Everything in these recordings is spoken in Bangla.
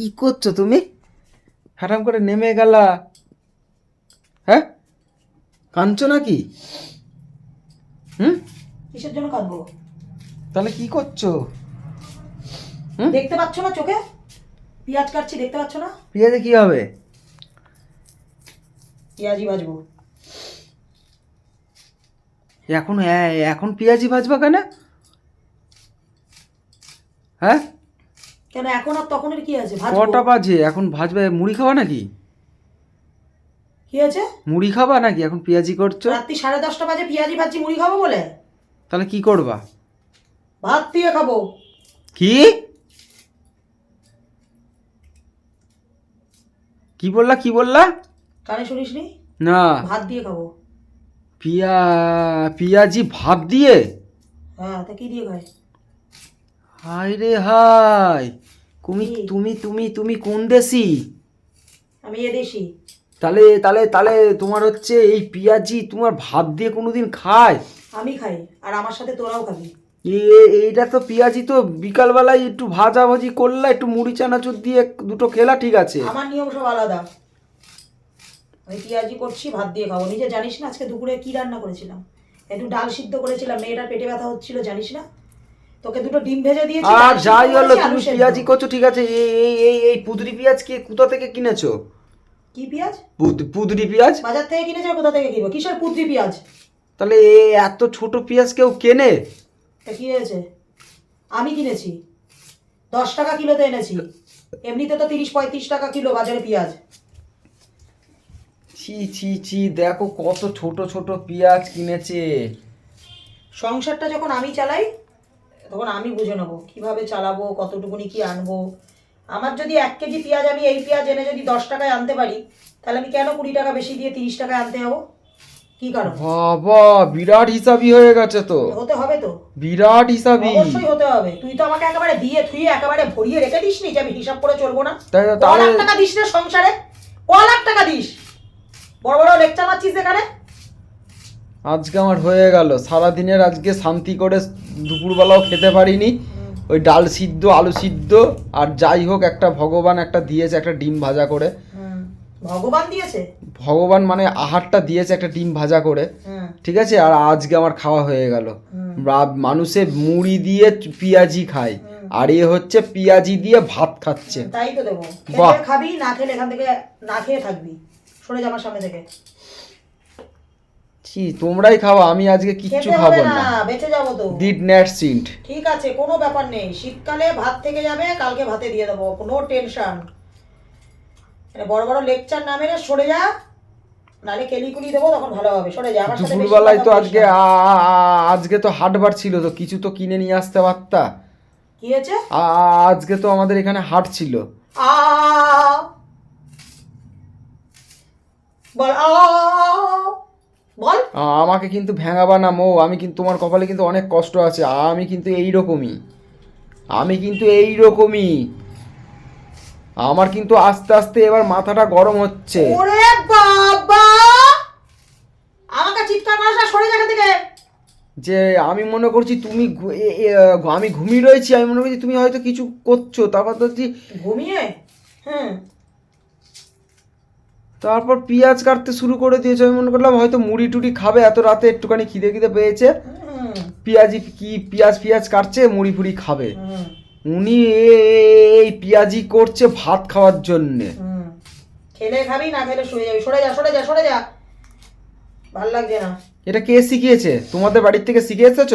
কি করছ তুমি? হারাম করে নেমে গেলা। হ্যাঁ? কাঁদছো নাকি? হুম? কিসের জন্য কাঁদবো? তাহলে কি করছ? হুম? দেখতে পাচ্ছ না চোখে? পেঁয়াজ কাটছি দেখতে পাচ্ছ না? পেঁয়াজে কি হবে? পেঁয়াজই ভাজবো। এখন এখন পেঁয়াজি ভাজবা কেন? হ্যাঁ? কেন এখন আর তখনের কি আছে? ভাজবো? কটা বাজে? এখন ভাজবে মুড়ি খাওয়া নাকি? কি আছে? মুড়ি খাবা নাকি? এখন পেঁয়াজি করছ? রাত্রি সাড়ে দশটা বাজে পেঁয়াজি ভাজি মুড়ি খাব বলে? তাহলে কি করবা? ভাত দিয়ে খাব। কি? কি বললা কি বললা? কানে শুনিসনি না। ভাত দিয়ে খাব। পিয়া পিয়াজি ভাত দিয়ে? হ্যাঁ তা কি দিয়ে খায়? হাই রে হাই তুমি কি? তুমি তুমি তুমি কোন দেশি? আমি এ দেশি তাহলে তাহলে তাহলে তোমার হচ্ছে এই পিয়াজি তোমার ভাত দিয়ে কোনোদিন খায়? আমি খাই আর আমার সাথে তোরাও খাবি। এ- এ- এইটা তো পেঁয়াজি তো বিকালবেলায় একটু ভাজা ভাজি করলা একটু মুড়ি চানাচুর দিয়ে দুটো খেলা ঠিক আছে? আমার নিয়ম সব আলাদা। আমি পেঁয়াজি করছি ভাত দিয়ে খাব। নিজে জানিস না আজকে দুপুরে কি রান্না করেছিলাম? একটু ডাল সিদ্ধ করেছিলাম মেয়েটার পেটে ব্যথা হচ্ছিল জানিস না? তোকে দুটো ডিম ভেজে দিয়েছি আর যাই হলো তুমি পেঁয়াজি করছ ঠিক আছে এই এই এই এই পুদরি পেঁয়াজ কে কোথা থেকে কিনেছো? কি পেঁয়াজ? পুদ- পুদরি পেঁয়াজ? বাজার থেকে কিনেছে কোথা থেকে কিনবো? কিসের পুত্রি পেঁয়াজ? তাহলে এত ছোট পেঁয়াজ কেউ কেনে? তা কি হয়েছে? আমি কিনেছি। দশ টাকা কিলোতে এনেছি। এমনিতে তো তিরিশ পঁয়ত্রিশ টাকা কিলো বাজারে পেঁয়াজ। ছি ছি ছি দেখো কত ছোট ছোট পেঁয়াজ কিনেছে। সংসারটা যখন আমি চালাই তখন আমি বুঝে নেব কীভাবে চালাবো কতটুকুনি কি আনব। আমার যদি এক কেজি পেঁয়াজ আমি এই পেঁয়াজ এনে যদি দশ টাকায় আনতে পারি তাহলে আমি কেন কুড়ি টাকা বেশি দিয়ে তিরিশ টাকায় আনতে যাব? কি কারণ? বাবা বিরাট হিসাবি হয়ে গেছে তো। হতে হবে তো। বিরাট হিসাবি। অবশ্যই হতে হবে। তুই তো আমাকে একেবারে দিয়ে থুয়ে একেবারে ভরিয়ে রেখে দিস নি যে আমি হিসাব করে চলবো না। তাই তাহলে টাকা দিস রে সংসারে? ক লাখ টাকা দিস? বড় বড় লেকচার মারছিস এখানে? আজকে আমার হয়ে গেল। সারাদিনের আজকে শান্তি করে দুপুরবেলাও খেতে পারিনি। ওই ডাল সিদ্ধ আলু সিদ্ধ আর যাই হোক একটা ভগবান একটা দিয়েছে একটা ডিম ভাজা করে। ভগবান দিয়েছে? ভগবান মানে আহারটা দিয়েছে একটা ডিম ভাজা করে। ঠিক আছে? আর আজকে আমার খাওয়া হয়ে গেল। মানুষে মুড়ি দিয়ে পেঁয়াজি খায়। আর এ হচ্ছে পেঁয়াজি দিয়ে ভাত খাচ্ছে। তাই তো দেবো। খাবি না খেলে এখান থেকে না খেয়ে থাকবি। সরে যা আমার সামনে থেকে। ছি তোমরাই খাওয়া আমি আজকে কিচ্ছু খাব না বেঁচে যাব তো। ডিড নেট সিন্ট ঠিক আছে কোনো ব্যাপার নেই। শীতকালে ভাত থেকে যাবে কালকে ভাতে দিয়ে দেবো কোনো টেনশন বড় বড় লেকচার না মেরে সরে যা নালে কেলিকুলি দেবো তখন ভালো হবে। সরে যা আমার সাথে দুপুরবেলায় তো আজকে আজকে তো হাটবার ছিল তো কিছু তো কিনে নিয়ে আসতে পারতা। কি হয়েছে? আজকে তো আমাদের এখানে হাট ছিল। বল আ বল। আমাকে কিন্তু ভেঙাবা না মো আমি কিন্তু তোমার কপালে কিন্তু অনেক কষ্ট আছে আমি কিন্তু এই রকমই আমি কিন্তু এই রকমই আমার কিন্তু আস্তে আস্তে এবার মাথাটা গরম হচ্ছে। ওরে বাবা! আমাকে চিৎকার করাস না সরে যা থেকে। যে আমি মনে করছি তুমি আমি ঘুমিয়ে রয়েছি আমি মনে করছি তুমি হয়তো কিছু করছ তারপর তো ঘুমিয়ে? হুম। তারপর পেঁয়াজ কাটতে শুরু করে দিয়েছে। আমি মনে করলাম হয়তো মুড়ি টুড়ি খাবে এত রাতে একটুখানি খিদে খিদে পেয়েছে। পেঁয়াজি কি পেঁয়াজ পেঁয়াজ কাটছে মুড়ি ফুড়ি খাবে। উনি এই পেঁয়াজি করছে ভাত খাওয়ার জন্যে। খেলে খাবি না খেলে শুয়ে যাবি। সরে যা সরে যা সরে যা। ভালো লাগছে না। এটা কে শিখিয়েছে? তোমাদের বাড়ির থেকে শিখে এসেছ?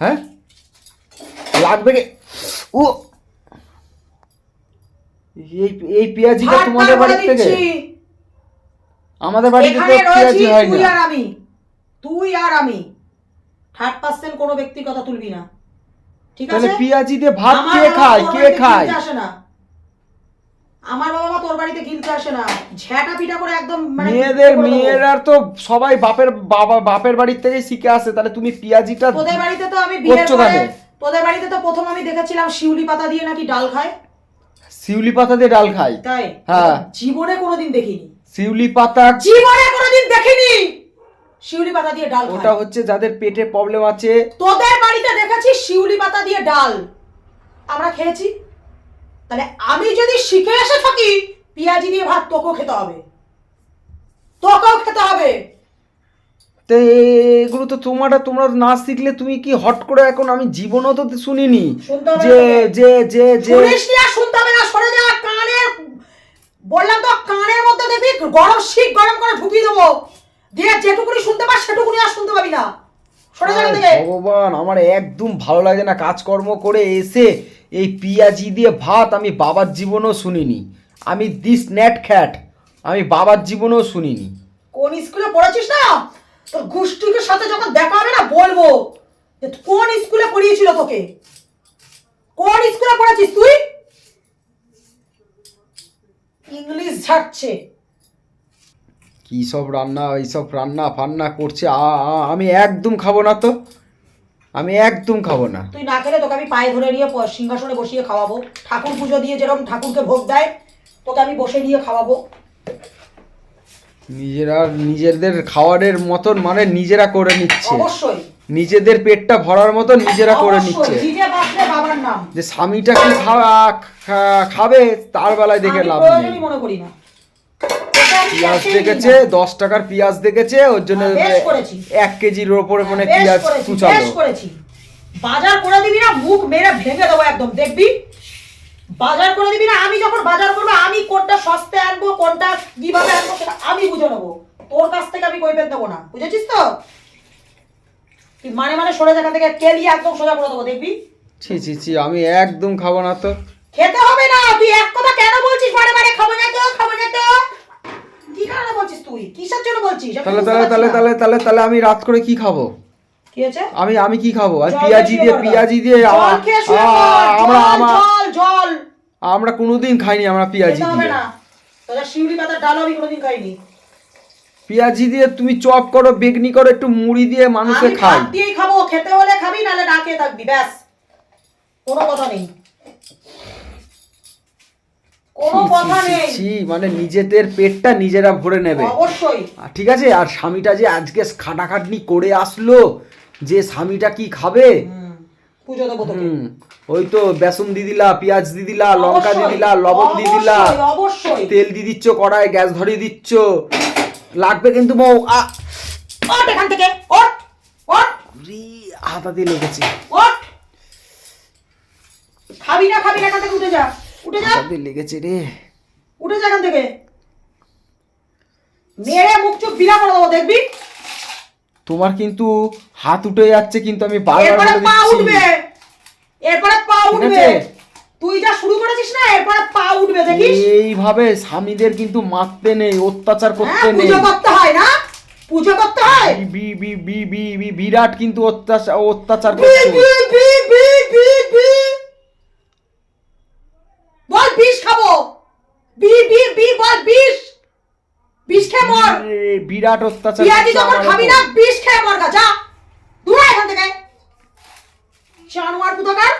হ্যাঁ? লাগবে কে? ও! এই এই পেঁয়াজিটা তোমাদের বাড়ির থেকে? আমাদের বাড়িতে তো পেঁয়াজি হয় তুই আর আমি। তুই আর আমি। থার্ড পার্সেন্ট কোনো ব্যক্তির কথা তুলবি না। ঠিক তাহলে আছে? পেঁয়াজি দিয়ে ভাত কে খায়? কে খায়? আসে না। আমার বাবা মা তোর বাড়িতে কিনতে আসে না। ঝ্যাটা পিটা করে একদম মানে মেয়েদের মেয়েরা তো সবাই বাপের বাবা বাপের থেকেই শিখে আসে। তাহলে তুমি পেঁয়াজিটা তোদের বাড়িতে তো আমি বিয়ের পরে তোদের বাড়িতে তো প্রথম আমি দেখেছিলাম শিউলি পাতা দিয়ে নাকি ডাল খায়। শিউলি পাতা দিয়ে ডাল খাই। তাই? হ্যাঁ। জীবনে কোনোদিন দেখিনি। শিউলি পাতা জীবনে কোনোদিন দেখিনি! শিউলি পাতা দিয়ে ডাল ওটা হচ্ছে যাদের পেটে প্রবলেম আছে। তোদের বাড়িতে দেখেছি শিউলি পাতা দিয়ে ডাল। আমরা খেয়েছি। তাহলে আমি যদি শিখে এসে থাকি পেঁয়াজি দিয়ে ভাত তোকেও খেতে হবে। তোকেও খেতে হবে। তো এগুলো তো তোমরা তোমরা না শিখলে তুমি কি হট করে এখন আমি জীবনও তো শুনিনি। যে যে যে যে। শুনতে হবে না সরে যা কানের বললাম তো কানের মধ্যে দেখবি গরম শীত গরম করে ঢুকিয়ে দেবো। দিয়ে যেটুকুনি শুনতে পাস সেটুকুনি আর শুনতে পাবি না। ভগবান আমার একদম ভালো লাগে না কাজকর্ম করে এসে এই পিয়াজি দিয়ে ভাত আমি বাবার জীবনেও শুনিনি। আমি দিস নেট খ্যাট আমি বাবার জীবনেও শুনিনি। কোন স্কুলে পড়েছিস না? তোর গোষ্ঠীকে সাথে যখন দেখা হবে না বলব যে কোন স্কুলে পড়িয়েছিল তোকে? কোন স্কুলে পড়েছিস তুই? ইংলিশ ঝাড়ছে কি সব রান্না এইসব রান্না ফান্না করছে? আমি একদম খাব না তো। আমি একদম খাব না। তুই না খেলে তোকে আমি পায়ে ধরে নিয়ে সিংহাসনে বসিয়ে খাওয়াবো। ঠাকুর পুজো দিয়ে যেরকম ঠাকুরকে ভোগ দেয় তোকে আমি বসে নিয়ে খাওয়াবো। নিজেরা নিজেদের খাওয়ারের মতন মানে নিজেরা করে নিচ্ছে। অবশ্যই। নিজেদের পেটটা ভরার মতো নিজেরা করে নিচ্ছে। যে স্বামীটা কি খাওয়া খাবে তার বেলায় দেখে লাভ নেই। পেঁয়াজ দেখেছে দশ টাকার পেঁয়াজ দেখেছে ওর জন্য হ্যাঁ। এক কেজির ওপরে মানে পেঁয়াজ কুচালো। বাজার করে দিবি না মুখ মেরে ভেঙে দেবো একদম দেখবি? বাজার করে দিবি না আমি যখন বাজার করব আমি কোনটা সস্তায় আনব কোনটা কীভাবে আনব সেটা আমি বুঝে নেব। তোর কাছ থেকে আমি কৈফেত দেবো না বুঝেছিস তো? মানে মানে সরে যেখান থেকে কেলিয়ে একদম সোজা করে দেবো দেখবি? ছি ছি ছি আমি একদম খাব না তো। খেতে হবে না তুই এক কথা কেন বলছিস? বারে বারে খাব না তো খাব না তো। কি কারণে বলছিস তুই? কিসের জন্য বলছিস? তাহলে তাহলে তাহলে তাহলে তাহলে আমি রাত করে কি খাব? কি আছে আমি আমি কি খাব? আর পেঁয়াজি দিয়ে পিয়াজি দিয়ে আমরা জল, আমরা জল জল। আমরা কোনোদিন খাইনি আমরা পিয়াজি দিয়ে। না। শিউলি পাতার ডাল আমি কোনোদিন খাইনি। পেঁয়াজি দিয়ে তুমি চপ করো বেগনি করো একটু মুড়ি দিয়ে মানুষে খাই দিয়েই খাব খেতে হলে খাবি নাহলে না খেয়ে থাকবি ব্যাস। কোনো কথা নেই। কোনো ছি, ছি, কথা নেই। মানে নিজেদের পেটটা নিজেরা ভরে নেবে। অবশ্যই। ঠিক আছে আর স্বামীটা যে আজকে খাটাখাটনি করে আসলো যে স্বামীটা কি খাবে? ওই তো বেসন দি দিলা পেঁয়াজ দি দিলা লঙ্কা দি দিলা লবণ দি দিলা তেল দি দিচ্ছ কড়াই গ্যাস ধরিয়ে দিচ্ছ। লাগবে কিন্তু বউ আ। এখান থেকে ওঠ ওঠ। রি, হাতা দিয়ে লেগেছে। ওঠ। খাবি না খাবি না থেকে উঠে যা উঠে যা। হাতা লেগেছে রে। উঠে যা এখান থেকে। মেরে মুখ চুপ বিনা করে দেবো দেখবি? তোমার কিন্তু হাত উঠে যাচ্ছে কিন্তু আমি বারবার বলে পা উঠবে। এরপরে পা উঠবে? তুই যা শুরু করেছিস না এরপরে পা উঠবে দেখিস? এইভাবে স্বামীদের কিন্তু মারতে নেই অত্যাচার হ্যাঁ করতে নেই। পুজো করতে হয় না? পুজো করতে হয়? বি- বি- বি- বি- বিরাট কিন্তু অত্যাচার অত্যাচার করছে বি, বি, বি, বি, বি। বল বিষ খাব বি বি বি বল বিষ বিষ খেয়ে মর বি- বিরাট অত্যাচার পিয়াজি যখন খাবি না বিষ খেয়ে মর গা যা। দূর এখান থেকে। জানোয়ার কোথাকার?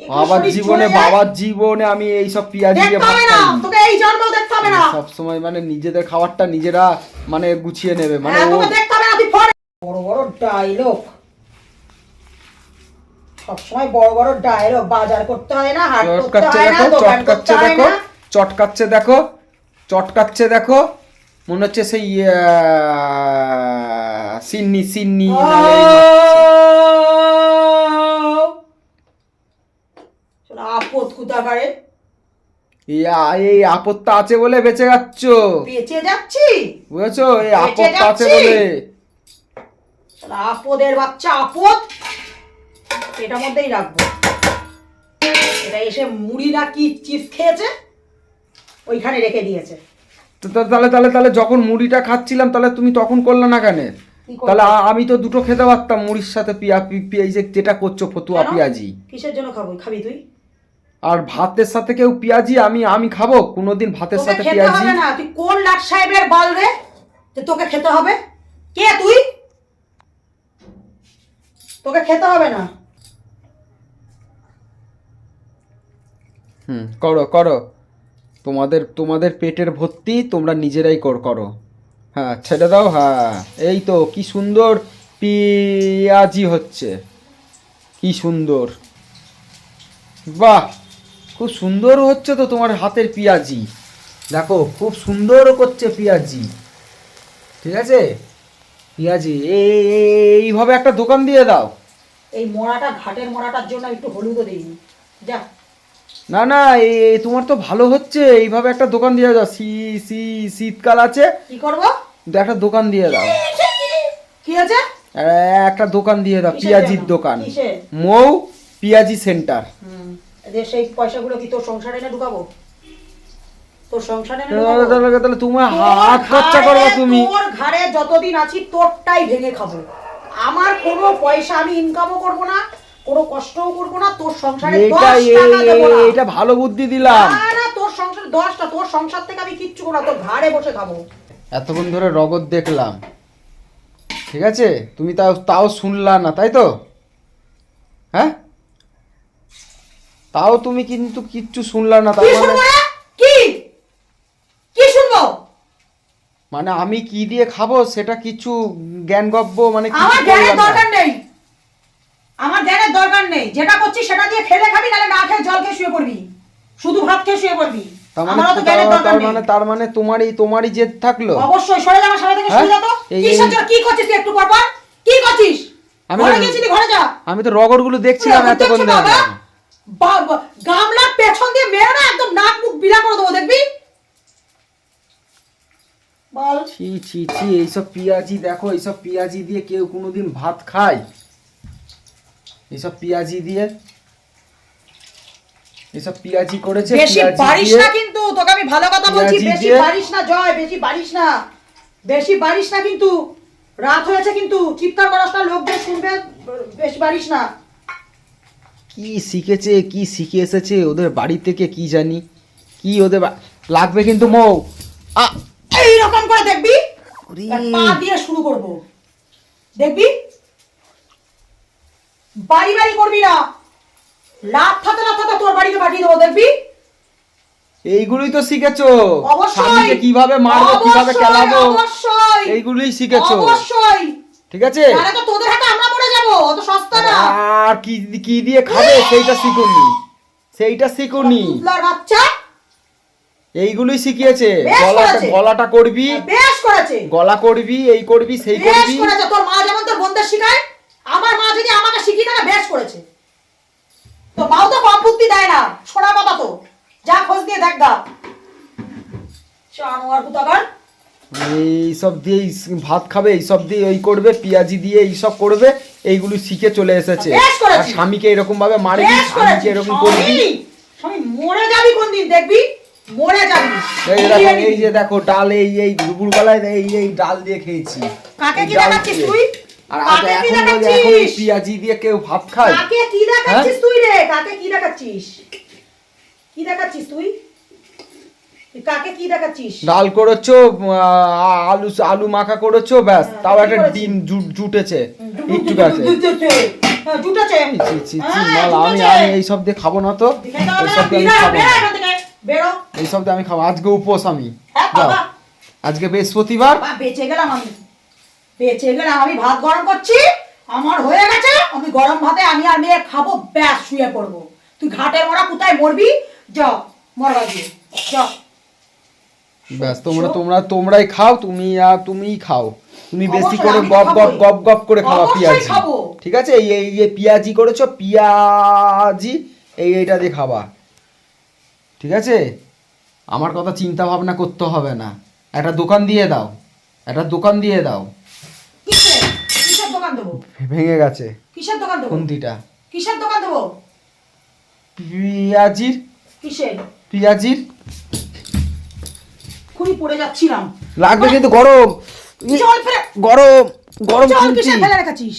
বাবার জীবনে বাবার জীবনে আমি এইসব পেঁয়াজি দিয়ে ভাত খাইনি। তোকে এই জন্মেও দেখতে হবে না। সব সময় মানে নিজেদের খাবারটা নিজেরা মানে গুছিয়ে নেবে মানে হ্যাঁ ও দেখতে হবে না তুই বড় বড় ডায়লগ সবসময় বড় বড় ডায়লগ বাজার করতে হয় না হাট করতে হয় না দোকান করতে হয় না। চটকাচ্ছে দেখো। চটকাচ্ছে দেখো। মনে হচ্ছে সেই সিন্নি সিন্নি আপদ কোথাকারে এই আ- আপত্তা আছে বলে বেঁচে যাচ্ছ। বেঁচে যাচ্ছি? বুঝেছ? এই আপত্তা আছে। বলে। আপদের বাচ্চা আপদ। এটার মধ্যেই রাখব। এটা এসে মুড়ি না কি চিপস খেয়েছে? ওইখানে রেখে দিয়েছে। তো তাহলে তাহলে তাহলে যখন মুড়িটা খাচ্ছিলাম তাহলে তুমি তখন করলে না কেন? তাহলে আমি তো দুটো খেতে পারতাম মুড়ির সাথে পিয়া পি- পি- যে যেটা করছ ফতুয়া? পেঁয়াজি। কিসের জন্য খাব? খাবি তুই? আর ভাতের সাথে কেউ পেঁয়াজি আমি আমি খাব? কোনোদিন ভাতের সাথে খেতে পেঁয়াজি? হবে না। তুই কোন লাট সাহেবের বল রে যে তোকে খেতে হবে? কে তুই? তোকে খেতে হবে না। হুম করো করো। তোমাদের তোমাদের পেটের ভর্তি তোমরা নিজেরাই কর, করো। হ্যাঁ ছেড়ে দাও হ্যাঁ। এই তো, কি সুন্দর পেঁয়াজি হচ্ছে। কি সুন্দর। বাহ! খুব সুন্দর হচ্ছে তো তোমার হাতের পেঁয়াজি। দেখো, খুব সুন্দর করছে পেঁয়াজি। ঠিক আছে? পেঁয়াজি এই- এই- এইভাবে একটা দোকান দিয়ে দাও। এই মোড়াটা, ঘাটের মোড়াটার জন্য একটু হলুদও দিইনি। যা। না না এই তোমার তো ভালো হচ্ছে এইভাবে একটা দোকান দিয়ে দাও শী শী শীতকাল আছে। কি করব? একটা দোকান দিয়ে দাও কি আছে একটা দোকান দিয়ে দাও পেঁয়াজির? দোকান। মৌ পেঁয়াজি সেন্টার। সেই পয়সাগুলো কি তোর সংসারে এনে ঢুকাবো? তোর সংসারে তাহলে ঢুকাবো? তাহলে- তাহলে তোমার হাত খরচা করবা তুমি। তোর ঘাড়ে যতদিন আছি তোরটাই ভেঙে খাব। আমার কোনো পয়সা আমি ইনকামও করব না কোনো কষ্টও করব না তোর সংসারে। এই- এইটা ভালো বুদ্ধি দিলাম। না, না, তোর সংসার দশটা তোর সংসার থেকে আমি কিচ্ছু করব না তোর ঘাড়ে বসে খাব। এতক্ষণ ধরে রগত দেখলাম। ঠিক আছে? তুমি তাও তাও শুনলা না তাই তো? হ্যাঁ? তাও তুমি কিন্তু কিচ্ছু শুনলা না তার মানে কি? কি শুনব? মানে আমি কি দিয়ে খাব? সেটা কিছু জ্ঞান গব্য মানে আমার জ্ঞানের দরকার নেই। আমার জ্ঞানের দরকার নেই। যেটা করছিস সেটা দিয়ে খেলে খাবি নাহলে না খেয়ে জল খেয়ে শুয়ে পড়বি। শুধু ভাত খেয়ে শুয়ে পড়বি। তার মানে তার- মানে মানে তোমারই তোমারই জেদ থাকল? অবশ্যই সরে যা আমার সামনে থেকে সরে হ্যাঁ? যা তো। কি করছিস একটু পর পর? কি করছিস? আমি ঘরে গেছিলি ঘরে যা। আমি তো দেখছিলাম এতক্ষণ ধরে। বা- পেছন দিয়ে মেরে না একদম নাক মুখ বিলা করে দেবো দেখবি? বল। ছি ছি ছি এইসব পেঁয়াজি দেখো এইসব পেঁয়াজি দিয়ে কেউ কোনোদিন ভাত খায়? পেঁয়াজি দিয়ে পেঁয়াজি করেছে বেশি বাড়িস না কিন্তু তোকে আমি ভালো কথা বলছি বেশি বাড়িস না জয় বেশি বাড়িস না বেশি বাড়িস না কিন্তু রাত হয়েছে কিন্তু চিৎকার করাস না লোকজন শুনবে বেশি বাড়িস না। কি শিখেছে কি শিখে এসেছে ওদের বাড়ি থেকে কি জানি কি ওদের লাগবে কিন্তু মৌ। এইরকম করে দেখবি পা দিয়ে শুরু করব। দেখবি? বাড়ি বাড়ি করবি না। তোর বাড়িতে পাঠিয়ে দেবো দেখবি? এইগুলোই তো শিখেছো। স্বামীকে কীভাবে মারবো কীভাবে খেলাবো এইগুলোই শিখেছো। অবশ্যই। ঠিক আছে? তাহলে তো তোদের হাতে আমরা মরে যাব অত সস্তা না। আর কি কি দিয়ে খাবে সেইটা শিখুনি। সেইটা শিখুনি। বাচ্চা। এইগুলোই শিখিয়েছে। গলাটা গলাটা করবি। বেশ করেছে। গলা করবি এই করবি সেই বেশ করেছে। তোর মা যেমন তোর বোনদের শিখায় আমার মা যদি আমাকে শিখিয়ে থাকে বেশ করেছে। তো মাও তো কম বুদ্ধি দেয় না সোনা কথা তো। যা খোঁজ দিয়ে দেখ গা। কুতাগার এইসব দিয়ে ভাত খাবে এইসব দিয়ে ওই করবে পেঁয়াজি দিয়ে এইসব করবে এইগুলো শিখে চলে এসেছে। আর স্বামীকে এরকম ভাবে মারবি স্বামীকে এরকম করবি স্বামী, মরে যাবি কোনদিন দেখবি? মরে যাবি। এই যে দেখো এই যে দেখো ডাল এই এই দুপুরবেলায় এই এই ডাল দিয়ে খেয়েছি। কাকে কি দেখাচ্ছিস তুই? আর আজ এখন বলি, এখন এই পেঁয়াজি দিয়ে কেউ ভাত খায়? কাকে কি দেখাচ্ছিস তুই রে? কাকে কি দেখাচ্ছিস? কি দেখাচ্ছিস তুই? কাকে কি দেখাচ্ছিস? ডাল করেছ আলু আলু মাখা করেছ ব্যাস। হ্যাঁ, তাও একটা ডিম জুটেছে। একটু গেছে হ্যাঁ, জুটেছে। হ্যাঁ, আমি। আমি এইসব দিয়ে খাব না তো। না, এইসব দিয়ে আমি খাব দিয়ে আমি খাব। আজকে উপোস আমি। হ্যাঁ। আজকে বৃহস্পতিবার। বেঁচে গেলাম আমি। বেঁচে গেলাম আমি ভাত গরম করছি আমার হয়ে গেছে আমি গরম ভাতে আমি আর মেয়ে খাব ব্যাস শুয়ে পড়ব। তুই ঘাটের মরা কোথায় মরবি? যাও মরবা যাও ব্যাস তোমরা তোমরা তোমরাই খাও তুমি আর তুমিই খাও। তুমি বেশি করে গপ গপ গপ গপ করে খাওয়া পেঁয়াজি। খাব। ঠিক আছে? এই এই এই পেঁয়াজি করেছ পেঁয়াজি এই এইটা দিয়ে খাবা। ঠিক আছে? আমার কথা চিন্তা ভাবনা করতে হবে না। একটা দোকান দিয়ে দাও। একটা দোকান দিয়ে দাও। কিসের? কিসের দোকান দেবো? ভেঙে গেছে। কিসের দোকান দেবো? খুন্তিটা। কিসের দোকান দেবো? পেঁয়াজির। কিসের? পেঁয়াজির। খুবই পড়ে যাচ্ছিলাম। লাগবে কিন্তু গরম। জল ফেলে গরম গরম জল কিসের ফেলে রেখেছিস?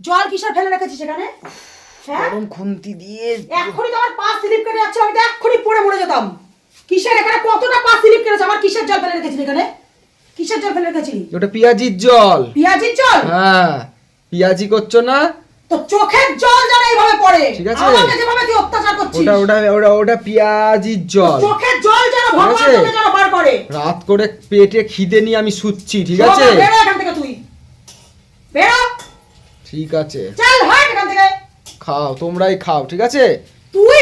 জল কিসের ফেলে রেখেছিস এখানে? হ্যাঁ? গরম খুন্তি দিয়ে এক্ষুনি তো আমার পা স্লিপ কেটে যাচ্ছে আমি তো এক্ষুনি পড়ে মরে যেতাম। কিসের এখানে কতটা পা স্লিপ কেটেছে? আমার কিসের জল ফেলে রেখেছিলি এখানে? কিসের জল ফেলে রেখেছিলি? ওটা পেঁয়াজির জল। পেঁয়াজির জল? হ্যাঁ পেঁয়াজি করছ না? তো চোখের জল যেন এইভাবে পড়ে। ঠিক আছে। আমাকে যেভাবে তুই অত্যাচার করছিস। ওটা ওটা ওটা ওটা পেঁয়াজির জল। চোখের জল যেন ভগবান তোকে যেন বার করে। রাত করে পেটে খিদে নিয়ে আমি শুচ্ছি ঠিক আছে? বেরো এখান থেকে তুই। বেরো। ঠিক আছে। চল হাট এখান থেকে। খাও তোমরাই খাও ঠিক আছে? তুই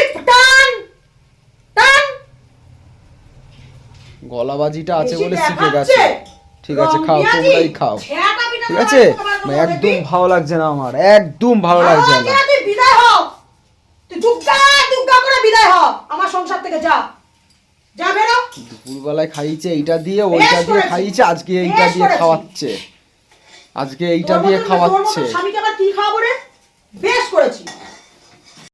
গলাবাজিটা আছে বলে শিখে গেছে। ঠিক আছে খাও তোমরাই খাও। ঠিক আছে? একদম ভালো লাগছে না আমার একদম ভালো লাগছে না। বিদায় হ। তুই দুগ্গা দুগ্গা করে বিদায় হ। আমার সংসার থেকে যা। যা বেরো। দুপুরবেলায় খাইয়েছে এইটা দিয়ে ওইটা দিয়ে। খাইয়েছে আজকে এইটা দিয়ে খাওয়াচ্ছে। আজকে এইটা দিয়ে খাওয়াচ্ছে। স্বামীকে আবার কি খাওয়াবো রে? বেশ করেছি।